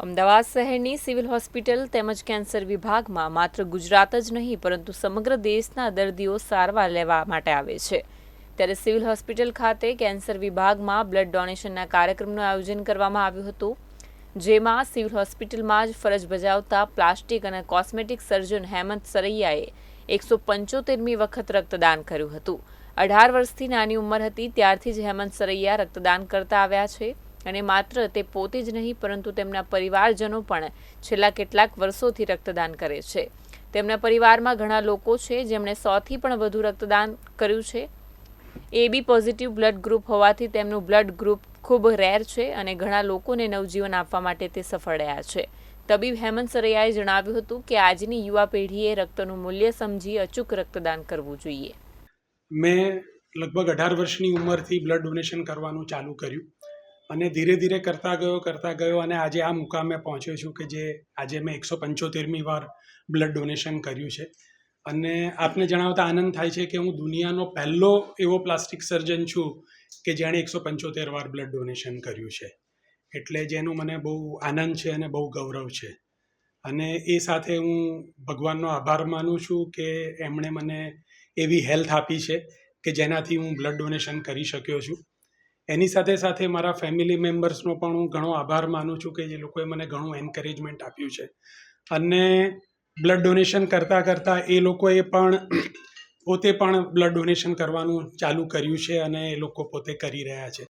અમદાવાદ શહેરની civil hospital તેમજ cancer વિભાગમાં માત્ર ગુજરાત જ નહીં, પરંતુ સમગ્ર દેશના દર્દીઓ સારવાર લેવા માટે આવે છે. ત્યારે સિવિલ હોસ્પિટલ ખાતે કેન્સર વિભાગમાં બ્લડ ડોનેશનના કાર્યક્રમનું આયોજન કરવામાં આવ્યું હતું. જેમાં સિવિલ હોસ્પિટલમાં જ ફરજ બજાવતા પ્લાસ્ટિક અને કોસ્મેટિક સર્જન હેમંત સરૈયાએ એકસો પંચોતેરમી વખત રક્તદાન કર્યું હતું. અઢાર વર્ષથી નાની ઉંમર હતી, ત્યારથી જ હેમંત સરૈયા રક્તદાન કરતા આવ્યા છે અને માત્ર તે પોતે જ નહીં, પરંતુ તેમના પરિવારજનો પણ છેલ્લા કેટલાક વર્ષોથી રક્તદાન કરે છે. તેમના પરિવારમાં ઘણા લોકો છે, જેમણે સોથી પણ વધુ રક્તદાન કર્યું છે. એબી પોઝિટિવ બ્લડ ગ્રુપ હોવાથી તેમનું બ્લડ ગ્રુપ ખૂબ રેર છે અને ઘણા લોકોને નવજીવન આપવા માટે તે સફળ રહ્યા છે. તબીબ હેમંત સરૈયાએ જણાવ્યું હતું કે આજની યુવા પેઢીએ રક્તનું મૂલ્ય સમજી અચૂક રક્તદાન કરવું જોઈએ. મેં લગભગ અઢાર વર્ષની ઉંમરથી બ્લડ ડોનેશન કરવાનું ચાલુ કર્યું. અને ધીરે ધીરે કરતા ગયો કરતા ગયો અને આજે આ મુકામે પહોંચ્યો છું કે જે આજે મેં એકસો પંચોતેરમી વાર બ્લડ ડોનેશન કર્યું છે. અને આપને જણાવતા આનંદ થાય છે કે હું દુનિયાનો પહેલો એવો પ્લાસ્ટિક સર્જન છું કે જેણે એકસો પંચોતેર વાર બ્લડ ડોનેશન કર્યું છે. એટલે જેનું મને બહુ આનંદ છે અને બહુ ગૌરવ છે. અને એ સાથે હું ભગવાનનો આભાર માનું છું કે એમણે મને એવી હેલ્થ આપી છે કે જેનાથી હું બ્લડ ડોનેશન કરી શક્યો છું. એની સાથે સાથે મારા ફેમિલી મેમ્બર્સનો પણ હું ઘણો આભાર માનું છું કે જે લોકોએ મને ઘણું એન્કરેજમેન્ટ આપ્યું છે. અને બ્લડ ડોનેશન કરતાં કરતાં એ લોકોએ પણ પોતે પણ બ્લડ ડોનેશન કરવાનું ચાલુ કર્યું છે અને એ લોકો પોતે કરી રહ્યા છે.